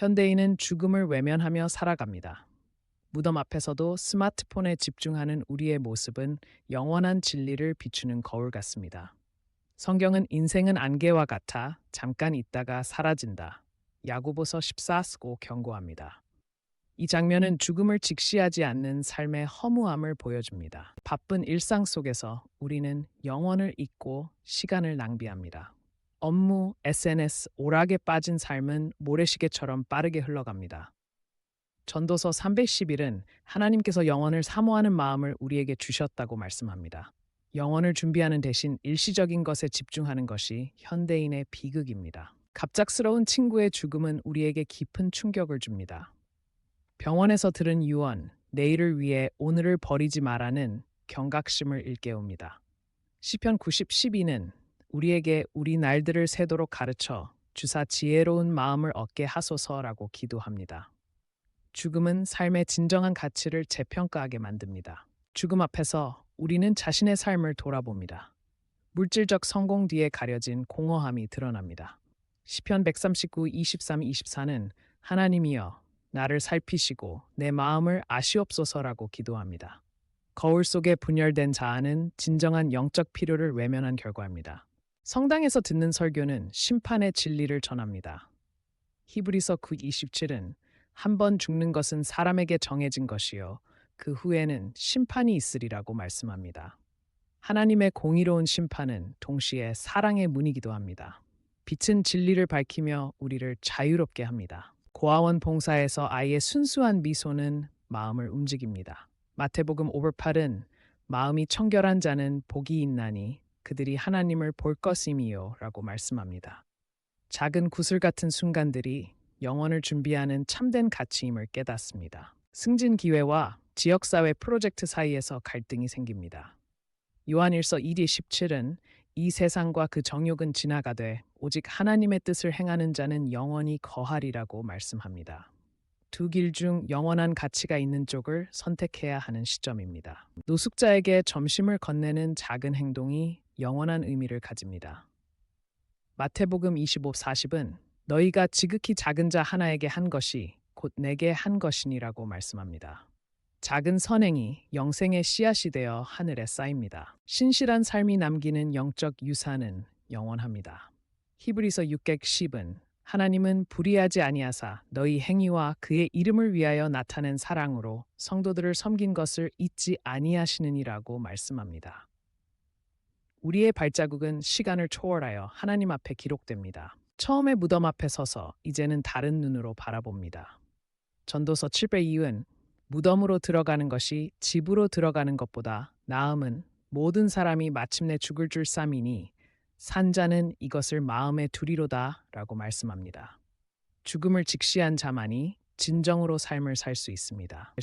현대인은 죽음을 외면하며 살아갑니다. 무덤 앞에서도 스마트폰에 집중하는 우리의 모습은 영원한 진리를 비추는 거울 같습니다. 성경은 인생은 안개와 같아 잠깐 있다가 사라진다. 야고보서 14쓰고 경고합니다. 이 장면은 죽음을 직시하지 않는 삶의 허무함을 보여줍니다. 바쁜 일상 속에서 우리는 영원을 잊고 시간을 낭비합니다. 업무, SNS, 오락에 빠진 삶은 모래시계처럼 빠르게 흘러갑니다. 전도서 311은 하나님께서 영원을 사모하는 마음을 우리에게 주셨다고 말씀합니다. 영원을 준비하는 대신 일시적인 것에 집중하는 것이 현대인의 비극입니다. 갑작스러운 친구의 죽음은 우리에게 깊은 충격을 줍니다. 병원에서 들은 유언, 내일을 위해 오늘을 버리지 마라는 경각심을 일깨웁니다. 시편 90, 12는 우리에게 우리 날들을 세도록 가르쳐 주사 지혜로운 마음을 얻게 하소서라고 기도합니다. 죽음은 삶의 진정한 가치를 재평가하게 만듭니다. 죽음 앞에서 우리는 자신의 삶을 돌아봅니다. 물질적 성공 뒤에 가려진 공허함이 드러납니다. 시편 139, 23, 24는 하나님이여 나를 살피시고 내 마음을 아시옵소서라고 기도합니다. 거울 속에 분열된 자아는 진정한 영적 필요를 외면한 결과입니다. 성당에서 듣는 설교는 심판의 진리를 전합니다. 히브리서 9:27은 한 번 죽는 것은 사람에게 정해진 것이요 그 후에는 심판이 있으리라고 말씀합니다. 하나님의 공의로운 심판은 동시에 사랑의 문이기도 합니다. 빛은 진리를 밝히며 우리를 자유롭게 합니다. 고아원 봉사에서 아이의 순수한 미소는 마음을 움직입니다. 마태복음 508은 마음이 청결한 자는 복이 있나니 그들이 하나님을 볼 것임이요 라고 말씀합니다. 작은 구슬 같은 순간들이 영혼을 준비하는 참된 가치임을 깨닫습니다. 승진 기회와 지역사회 프로젝트 사이에서 갈등이 생깁니다. 요한일서 1리 17은 이 세상과 그 정욕은 지나가되 오직 하나님의 뜻을 행하는 자는 영원히 거하리라고 말씀합니다. 두 길 중 영원한 가치가 있는 쪽을 선택해야 하는 시점입니다. 노숙자에게 점심을 건네는 작은 행동이 영원한 의미를 가집니다. 마태복음 25, 40은 너희가 지극히 작은 자 하나에게 한 것이 곧 내게 한 것이니라고 말씀합니다. 작은 선행이 영생의 씨앗이 되어 하늘에 쌓입니다. 신실한 삶이 남기는 영적 유산은 영원합니다. 히브리서 610은 하나님은 불의하지 아니하사 너희 행위와 그의 이름을 위하여 나타낸 사랑으로 성도들을 섬긴 것을 잊지 아니하시느니라고 말씀합니다. 우리의 발자국은 시간을 초월하여 하나님 앞에 기록됩니다. 처음에 무덤 앞에 서서 이제는 다른 눈으로 바라봅니다. 전도서 7배 이은 무덤으로 들어가는 것이 집으로 들어가는 것보다 나음은 모든 사람이 마침내 죽을 줄 쌈이니 산자는 이것을 마음에 두리로다 라고 말씀합니다. 죽음을 직시한 자만이 진정으로 삶을 살 수 있습니다.